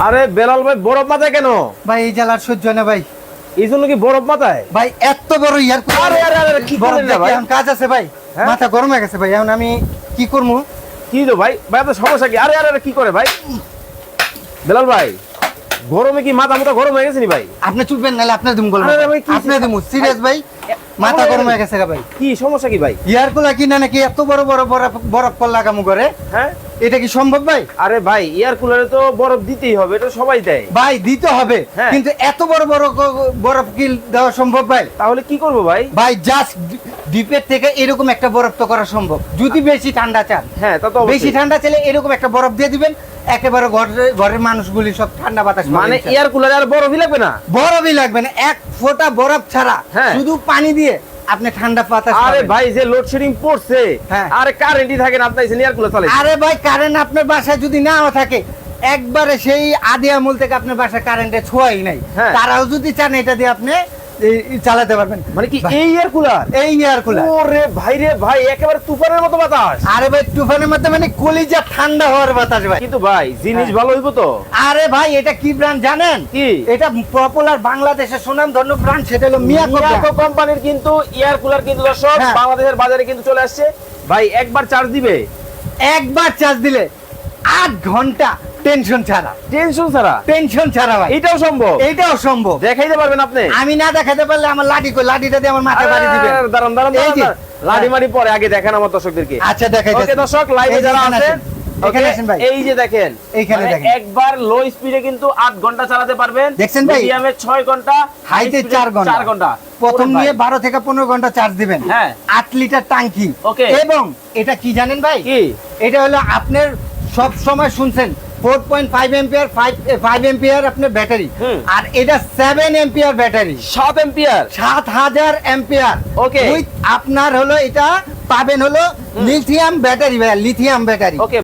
আরে বেলাল ভাই বরফ মাথায় কেন? ভাই এই জ্বালার সহ্য না ভাই। এই জন্য কি বরফ মাথায়? ভাই এত বড় ইয়ার আরে, আরে, আরে, আরে, কি বরফ না ভাই? এখন কাজ আছে ভাই। হ্যাঁ? মাথা গরম হয়ে গেছে ভাই এখন আমি কি করব? কি তো ভাই? ভাই আপনার সমস্যা কি? আরে আরে আরে, কি করে ভাই? বেলাল ভাই গরমে কি মাথা মাথা গরম হয়ে গেছে নি ভাই? আপনি চুপবেন নাহলে আপনার দিম কি- আপনি দিমু সিরিয়াস ভাই। মাথা গরম হয়ে গেছে ভাই। কি সমস্যা কি ভাই? ইয়ার কিনা নাকি এত বড় বড় বরফ বরফ কল লাগামু করে? হ্যাঁ? এটা কি সম্ভব ভাই? আরে ভাই এয়ার কুলারে তো বরফ দিতেই হবে এটা সবাই দেয়। ভাই দিতে হবে। হ্যাঁ। কিন্তু এত বড় বড় বরফ কি দেওয়া সম্ভব ভাই? তাহলে কি করব ভাই? ভাই জাস্ট ডিপের থেকে এরকম একটা বরফ তো করা সম্ভব। যদি বেশি ঠান্ডা চান। হ্যাঁ তা তো বেশি ঠান্ডা চাইলে এরকম একটা বরফ দিয়ে দিবেন। একেবারে ঘরের ঘরের মানুষগুলি সব ঠান্ডা বাতাস মানে এয়ার কুলারে আর বরফই লাগবে না বরফই লাগবে না এক ফোঁটা বরফ ছাড়া হ্যাঁ। শুধু পানি দিয়ে আপনি ঠান্ডা বাতাস আরে ভাই যে লোডশেডিং পড়ছে হ্যাঁ। আরে কারেন্টই থাকে না আপনার এয়ার কুলার চালাইছে আরে ভাই কারেন্ট আপনার বাসায় যদি নাও থাকে একবারে সেই আদি আমল থেকে আপনার বাসায় কারেন্টে ছোঁয়াই নাই হ্যাঁ। তারাও যদি চান এটা দিয়ে আপনি চালাতে পারবেন। মানে কি এই এয়ার কুলার এই এয়ার কুলার ওরে ভাই রে ভাই একেবারে তুফানের মতো বাতাস। আরে ভাই তুফানের মধ্যে মানে কলিজা ঠান্ডা হওয়ার বাতাস ভাই। কিন্তু ভাই জিনিস হ্যাঁ। ভালো হইব তো? আরে ভাই এটা কি ব্র্যান্ড জানেন? কি? এটা পপুলার বাংলাদেশের সুনাম ধন্য ব্র্যান্ড সেটা হলো মিয়াকো মিয়াকো কোম্পানির কিন্তু এয়ার কুলার কিন্তু দর্শক হ্যাঁ। বাংলাদেশের বাজারে কিন্তু চলে আসছে। ভাই একবার চার্জ দিবে। একবার চার্জ দিলে আট ঘণ্টা টেনশন ছাড়া। টেনশন ছাড়া? টেনশন ছাড়া ভাই। এটাও সম্ভব? এইটাও সম্ভব। দেখাইতে পারবেন আপনি? আমি না দেখাতে পারলে আমার লাঠি কই? লাঠিটা দিয়ে আমার মাথায় বাড়ি দিবেন। দাঁড়ান দাঁড়ান। লাঠি মারি পরে আগে দেখেন আমার দর্শকদেরকে। আচ্ছা দেখাই ওকে দর্শক লাইভে যারা আছেন এই যে দেখেন মানে দেখেন। একবার লো স্পিডে কিন্তু আট ঘণ্টা চালাতে পারবেন। দেখছেন ভাই? মিডিয়ামে ঘণ্টা হাইতে ঘণ্টা। ঘণ্টা। প্রথম নিয়ে বারো থেকে পনেরো ঘণ্টা চার্জ দিবেন। হ্যাঁ। আট লিটার টাঙ্কি. এবং এটা কি জানেন ভাই? এটা হলো আপনার সব সময় শুনছেন four point five ampere five five ampere আপনার ব্যাটারি আর এটা সেভেন এম্পিয়ার ব্যাটারি সব এম্পিয়ার সাত হাজার এম্পিয়ার Okay. আপনার হলো এটা পাবেন হলো lithium battery lithium battery okay